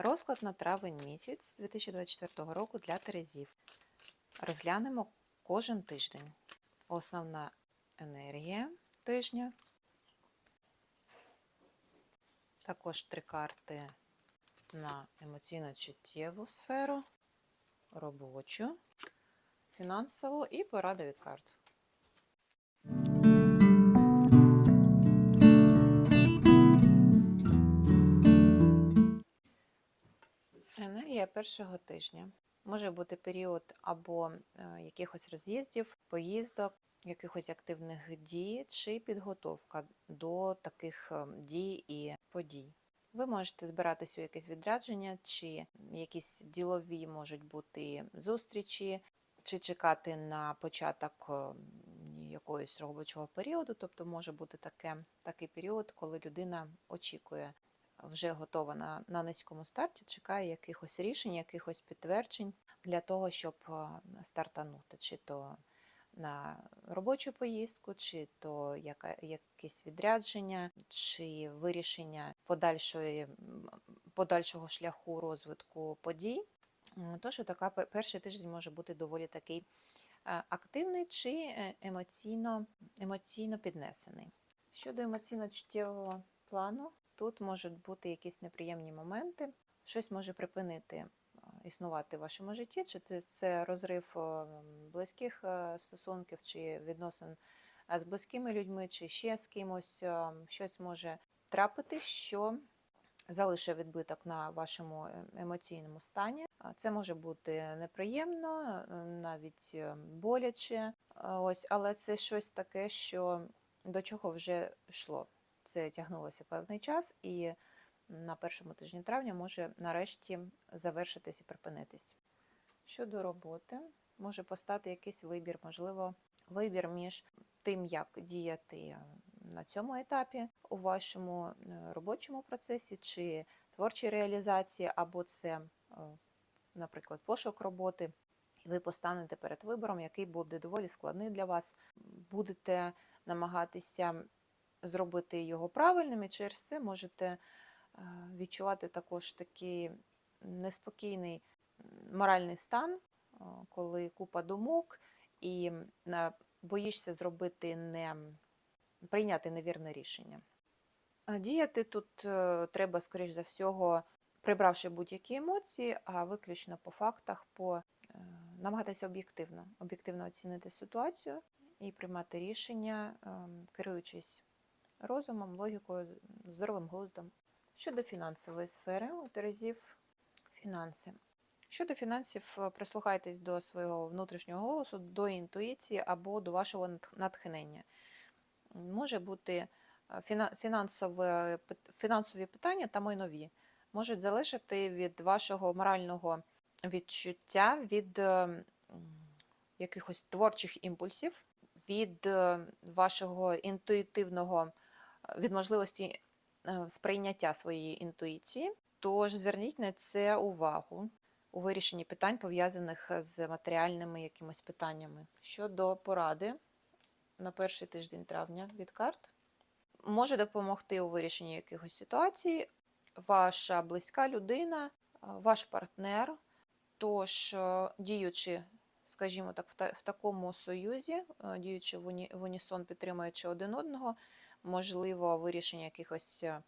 Розклад на травень місяць 2024 року для Терезів. Розглянемо кожен тиждень. Основна енергія тижня. Також три карти на емоційно-чуттєву сферу, робочу, фінансову і порада від карт. Енергія першого тижня. Може бути період або е, якихось роз'їздів, поїздок, якихось активних дій чи підготовка до таких е, дій і подій. Ви можете збиратися у якесь відрядження, чи якісь ділові можуть бути зустрічі, чи чекати на початок е, якогось робочого періоду. Тобто може бути таке, такий період, коли людина очікує вже готова на, на низькому старті, чекає якихось рішень, якихось підтверджень для того, щоб е, стартанути, чи то на робочу поїздку, чи то яка, якесь відрядження, чи вирішення подальшої, подальшого шляху розвитку подій. Тож така перший тиждень може бути доволі такий е, активний чи е, емоційно, емоційно піднесений. Щодо емоційно-чуттєвого плану, тут можуть бути якісь неприємні моменти, щось може припинити е, існувати в вашому житті, чи це розрив е, близьких е, стосунків, чи відносин з близькими людьми, чи ще з кимось, щось може трапити, що залишить відбиток на вашому емоційному стані. Це може бути неприємно, навіть боляче, ось, але це щось таке, що до чого вже йшло. Це тягнулося певний час, і на першому тижні травня може нарешті завершитись і припинитись. Щодо роботи, може постати якийсь вибір, можливо, вибір між тим, як діяти на цьому етапі у вашому е, робочому процесі чи творчій реалізації, або це, е, наприклад, пошук роботи. І ви постанете перед вибором, який буде доволі складний для вас. Будете намагатися зробити його правильним, і через це можете е, відчувати також такий неспокійний моральний стан, е, коли купа думок, і е, боїшся зробити не прийняти невірне рішення. Діяти тут е, треба, скоріш за всього, прибравши будь-які емоції, а виключно по фактах, по е, намагатися об'єктивно, об'єктивно оцінити ситуацію і приймати рішення, ем, керуючись розумом, логікою, здоровим глуздом. Щодо фінансової сфери, у Терезів фінанси. Щодо фінансів, е, прислухайтесь до свого внутрішнього голосу, до інтуїції або до вашого натх- натхнення. Може бути е, фінансові питання та майнові можуть залежати від вашого морального відчуття, від е, якихось творчих імпульсів, від вашого інтуїтивного, від можливості е, сприйняття своєї інтуїції. Тож зверніть на це увагу у вирішенні питань, пов'язаних з матеріальними якимось питаннями. Щодо поради на перший тиждень травня від карт, може допомогти у вирішенні якихось ситуацій ваша близька людина, е, ваш партнер. Тож, е, діючи, скажімо так, в, такому союзі, е, діючи в унісон, підтримуючи один одного, можливо, вирішення якихось е,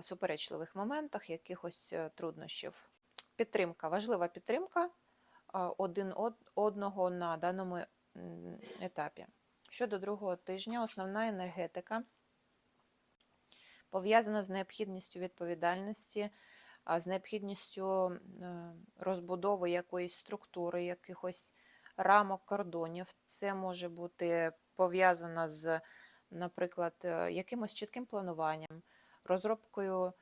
суперечливих моментах, якихось е, труднощів. Підтримка, важлива підтримка е, один одного на даному етапі. Щодо другого тижня, основна енергетика пов'язана з необхідністю відповідальності, з необхідністю розбудови якоїсь структури, якихось рамок кордонів. Це може бути пов'язано з, наприклад, е, якимось чітким плануванням, розробкою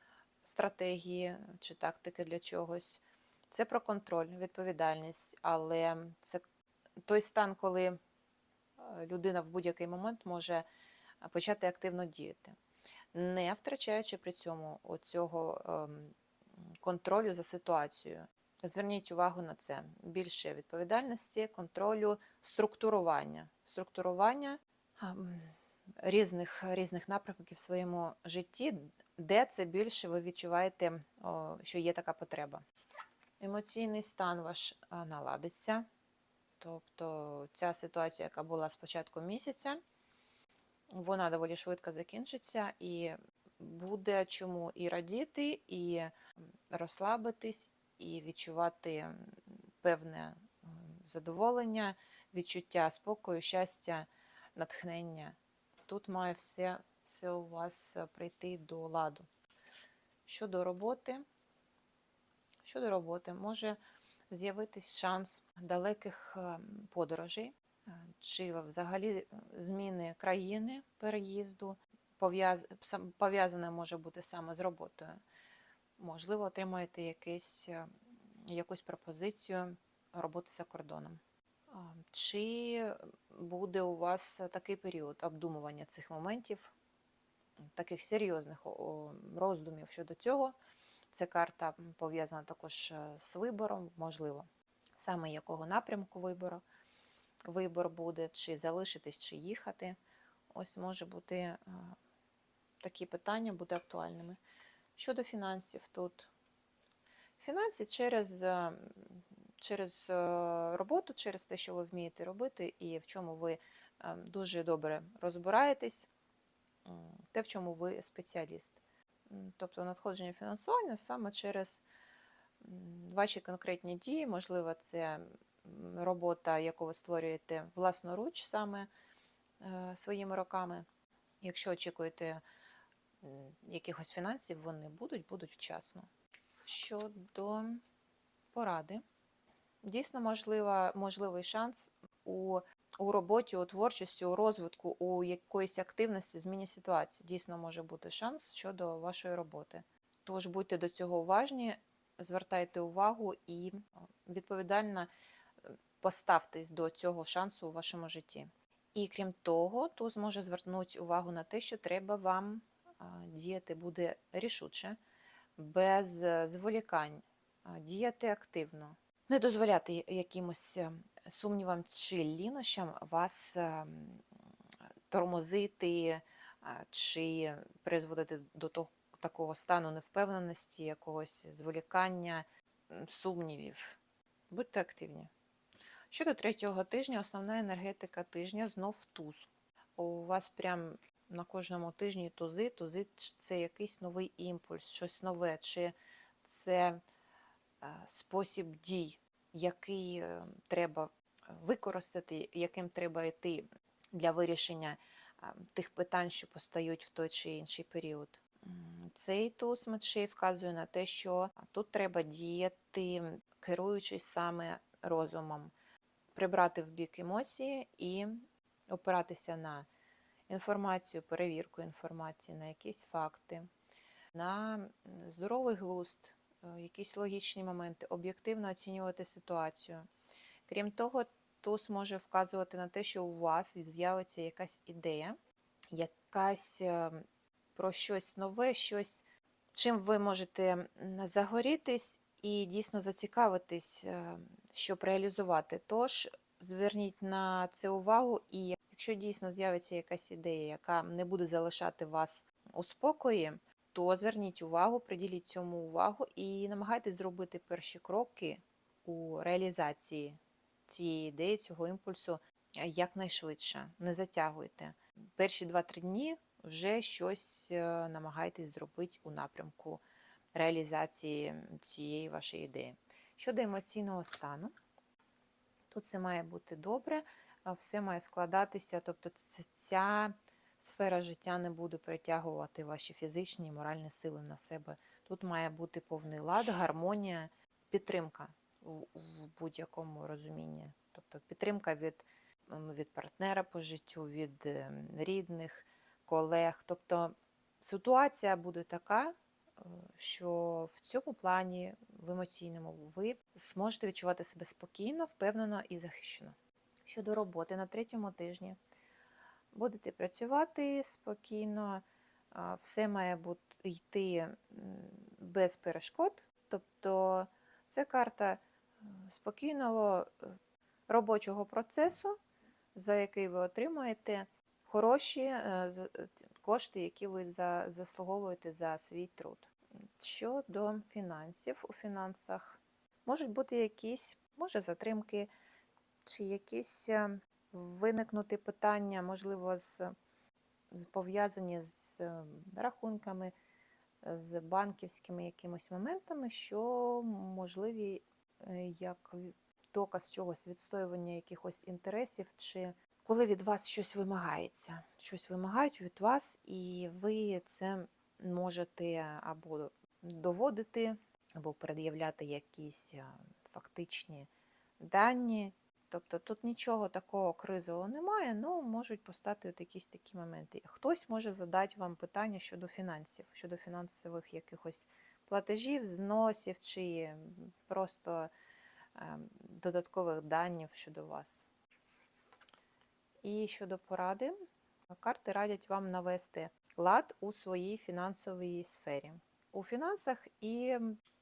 стратегії чи тактики для чогось. Це про контроль, відповідальність, але це той стан, коли е, людина в будь-який момент може е, почати активно діяти, не втрачаючи при цьому цього контролю за ситуацією. Зверніть увагу на це. Більше відповідальності, контролю, структурування. Структурування ем, різних, різних напрямків в своєму житті, де це більше ви відчуваєте, що є така потреба. Емоційний стан ваш наладиться. Тобто ця ситуація, яка була з початку місяця, вона доволі швидко закінчиться і буде чому і радіти, і розслабитись, і відчувати певне задоволення, відчуття спокою, щастя, натхнення. Тут має все, все у вас е, прийти до ладу. Щодо роботи, щодо роботи, може з'явитись шанс далеких е, подорожей, е, чи взагалі зміни країни переїзду, пов'язане може бути саме з роботою. Можливо, отримаєте якесь, якусь пропозицію роботи за кордоном. Чи буде у вас такий період обдумування цих моментів, таких серйозних роздумів щодо цього? Ця карта пов'язана також е, з вибором, можливо, саме якого напрямку вибору вибор буде, чи залишитись, чи їхати. Ось може бути е, такі питання бути актуальними. Щодо фінансів, тут фінанси через, е, через е, роботу, через те, що ви вмієте робити, і в чому ви е, дуже добре розбираєтесь, те, в чому ви спеціаліст. Тобто надходження фінансування саме через ваші конкретні дії, можливо, це робота, яку ви створюєте власноруч саме е, своїми роками. Якщо очікуєте якихось фінансів, вони будуть, будуть вчасно. Щодо поради, дійсно можлива, можливий шанс у, у роботі, у творчості, у розвитку, у якоїсь активності, зміні ситуації. Дійсно може бути шанс щодо вашої роботи. Тож будьте до цього уважні, звертайте увагу і відповідально поставтесь до цього шансу у вашому житті. І крім того, туз може звернути увагу на те, що треба вам діяти буде рішуче, без е, зволікань, діяти активно, не дозволяти якимось е, сумнівам чи лінощам вас е, тормозити чи призводити до того такого стану невпевненості, якогось зволікання, сумнівів. Будьте активні. Щодо третього тижня, основна енергетика тижня знов туз. У вас прям на кожному тижні тузи, тузи це якийсь новий імпульс, щось нове, чи це спосіб дій, який е, треба використати, яким треба йти для вирішення е, тих питань, що постають в той чи інший період. Цей туз мечей вказує на те, що тут треба діяти, керуючись саме розумом, прибрати в бік емоції і опиратися на інформацію, перевірку інформації, на якісь факти, на здоровий глузд, е, якісь логічні моменти, об'єктивно оцінювати ситуацію. Крім того, туз може вказувати на те, що у вас з'явиться якась ідея, якась е, про щось нове, щось, чим ви можете загорітись і дійсно зацікавитись, е, щоб реалізувати. Тож зверніть на це увагу, і якщо дійсно з'явиться якась ідея, яка не буде залишати вас у спокої, то зверніть увагу, приділіть цьому увагу і намагайтесь зробити перші кроки у реалізації цієї ідеї, цього імпульсу е, якнайшвидше. Не затягуйте. Перші 2-3 дні вже щось е, намагайтесь зробити у напрямку реалізації цієї вашої ідеї. Щодо емоційного стану, тут все має бути добре, все має складатися, тобто ця сфера життя не буде перетягувати ваші фізичні і моральні сили на себе. Тут має бути повний лад, гармонія, підтримка в, в будь-якому розумінні. Тобто підтримка від, від партнера по життю, від ем, рідних, колег. Тобто ситуація буде така, е, що в цьому плані, в емоційному, ви зможете відчувати себе спокійно, впевнено і захищено. Щодо роботи на третьому тижні будете працювати спокійно, все має бути йти без перешкод. Тобто це карта е, спокійного е, робочого процесу, за який ви отримаєте хороші е, кошти, які ви заслуговуєте за свій труд. Щодо фінансів, у фінансах можуть бути якісь, може, затримки, чи якісь е, виникнути питання, можливо, з, пов'язані з е, рахунками, з банківськими якимось моментами, що можливі е, як доказ чогось, відстоювання якихось інтересів, чи коли від вас щось вимагається. Щось вимагають від вас, і ви це можете або доводити, або пред'являти якісь е, фактичні дані. Тобто тут нічого такого кризового немає, ну можуть постати от якісь такі моменти. Хтось може задати вам питання щодо фінансів, щодо фінансових якихось платежів, зносів чи просто е, додаткових даних щодо вас. І щодо поради, карти радять вам навести лад у своїй фінансовій сфері, у фінансах і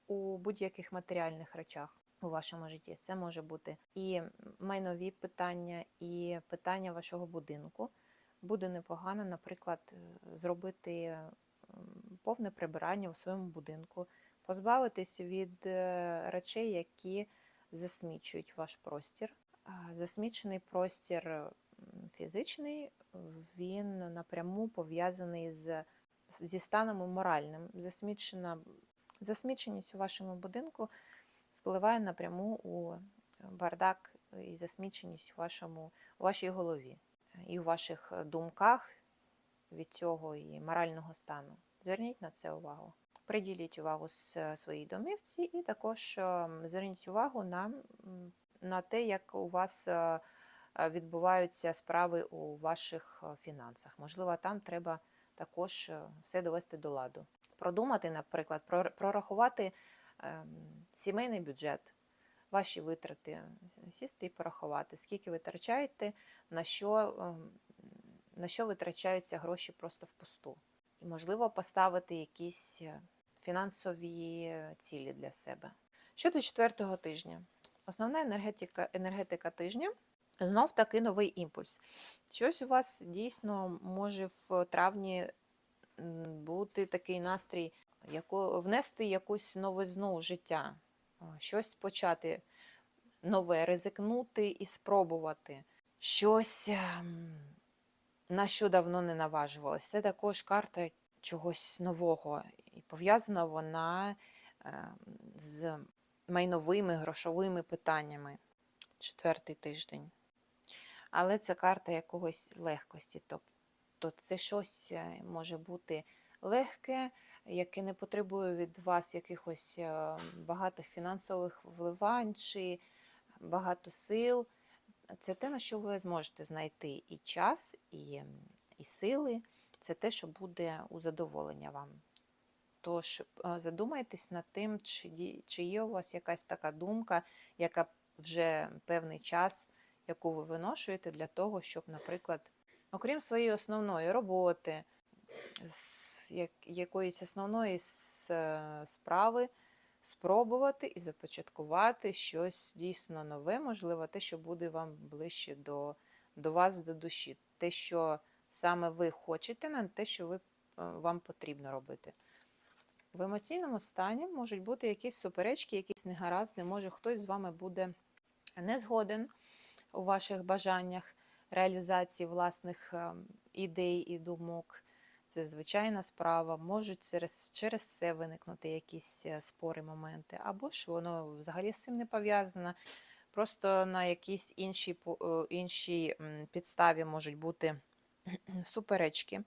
у будь-яких матеріальних речах у вашому житті. Це може бути і майнові питання, і питання вашого будинку. Буде непогано, наприклад, е, зробити повне прибирання у своєму будинку, позбавитись від е, речей, які засмічують ваш простір. Засмічений простір фізичний, він напряму пов'язаний з, зі станом моральним. Засмічена, засміченість у вашому будинку впливає напряму у бардак і засміченість у, вашому, у вашій голові і у ваших думках від цього і морального стану. Зверніть на це увагу. Приділіть увагу своїй домівці і також е, зверніть увагу на, на те, як у вас е, е, відбуваються справи у ваших е, фінансах. Можливо, там треба також е, все довести до ладу. Продумати, наприклад, прор- прорахувати ем, сімейний бюджет, ваші витрати, сісти і порахувати, скільки витрачаєте, на що, ем, на що витрачаються гроші просто впусту. І, можливо, поставити якісь е, фінансові цілі для себе. Щодо четвертого тижня, основна енергетика, енергетика тижня знов таки новий імпульс. Щось у вас дійсно може в травні бути такий настрій, яко, внести якусь новизну в життя, щось почати нове, ризикнути і спробувати. Щось, ем, на що давно не наважувалася. Це також карта чогось нового. І пов'язана вона ем, з майновими грошовими питаннями. Четвертий тиждень. Але це карта якогось легкості. Тобто це щось е, може бути легке, яке не потребує від вас якихось е, багатих фінансових вливань чи багато сил. Це те, на що ви зможете знайти і час, і, і сили. Це те, що буде у задоволення вам. Тож е, задумайтесь над тим, чи, чи є у вас якась така думка, яка вже певний час, яку ви виношуєте для того, щоб, наприклад, окрім своєї основної роботи, з як- якоїсь основної е, справи, спробувати і започаткувати щось дійсно нове, можливо, те, що буде вам ближче до, до вас, до душі. Те, що саме ви хочете, не те, що ви, е, вам потрібно робити. В емоційному стані можуть бути якісь суперечки, якісь негаразди, може хтось з вами буде не згоден у ваших бажаннях реалізації власних е, ідей і думок. Це звичайна справа. Можуть через, через це виникнути якісь е, спори, моменти, або ж воно взагалі з цим не пов'язано. Просто на якійсь іншій, е, іншій підставі можуть бути суперечки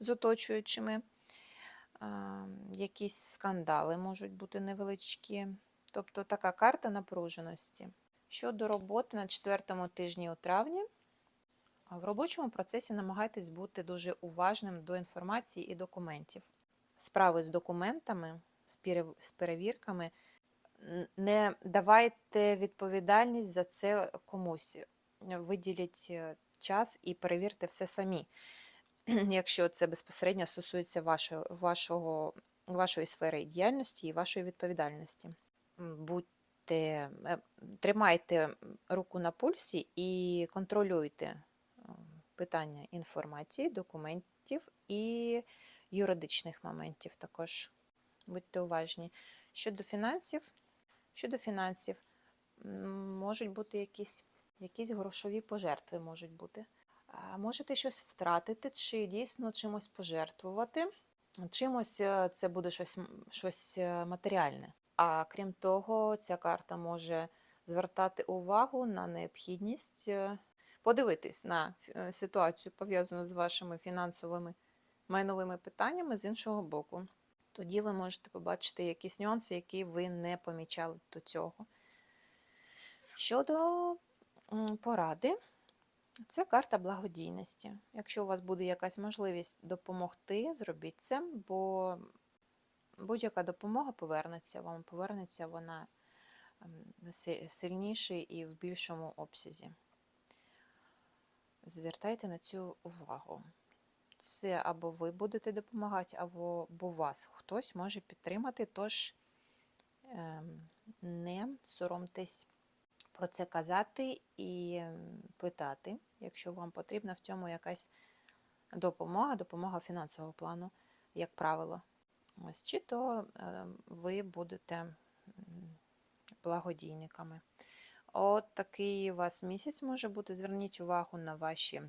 з оточуючими. Якісь скандали можуть бути невеличкі. Тобто така карта напруженості. Щодо роботи на четвертому тижні у травні, в робочому процесі намагайтесь бути дуже уважним до інформації і документів. Справи з документами, з перевірками, не давайте відповідальність за це комусь. Виділіть е, час і перевірте все самі, якщо це безпосередньо стосується вашого, вашого, вашої сфери діяльності і вашої відповідальності. Будьте, е, тримайте руку на пульсі і контролюйте питання інформації, документів і юридичних моментів також. Будьте уважні. Щодо фінансів, щодо фінансів, можуть бути якісь, якісь грошові пожертви можуть бути. Можете щось втратити, чи дійсно чимось пожертвувати. Чимось е, це буде щось, щось е, матеріальне. А крім того, ця карта може звертати увагу на необхідність е, подивитись на е, ситуацію, пов'язану з вашими фінансовими майновими питаннями з іншого боку. Тоді ви можете побачити якісь нюанси, які ви не помічали до цього. Щодо поради, це карта благодійності. Якщо у вас буде якась можливість допомогти, зробіть це, бо будь-яка допомога повернеться вам, повернеться вона ем, сильніше і в більшому обсязі. Звертайте на цю увагу. Це або ви будете допомагати, або, вас хтось може підтримати, тож ем, не соромтесь про це казати і ем, питати, якщо вам потрібна в цьому якась допомога, допомога фінансового плану, як правило. Ось, чи то ем, ви будете благодійниками. От такий у вас місяць може бути. Зверніть увагу на ваші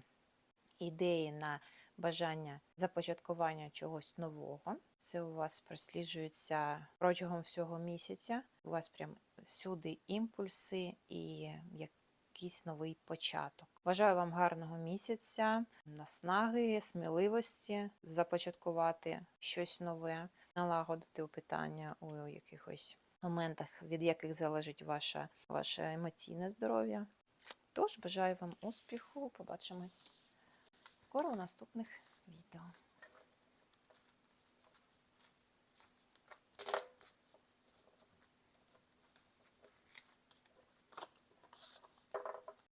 ідеї, на бажання започаткування чогось нового. Це у вас просліджується протягом всього місяця. У вас прям всюди імпульси і якийсь новий початок. Бажаю вам гарного місяця, наснаги, сміливості започаткувати щось нове, налагодити у питання у якихось моментах, від яких залежить ваше, ваше емоційне здоров'я. Тож бажаю вам успіху, побачимось скоро у наступних відео.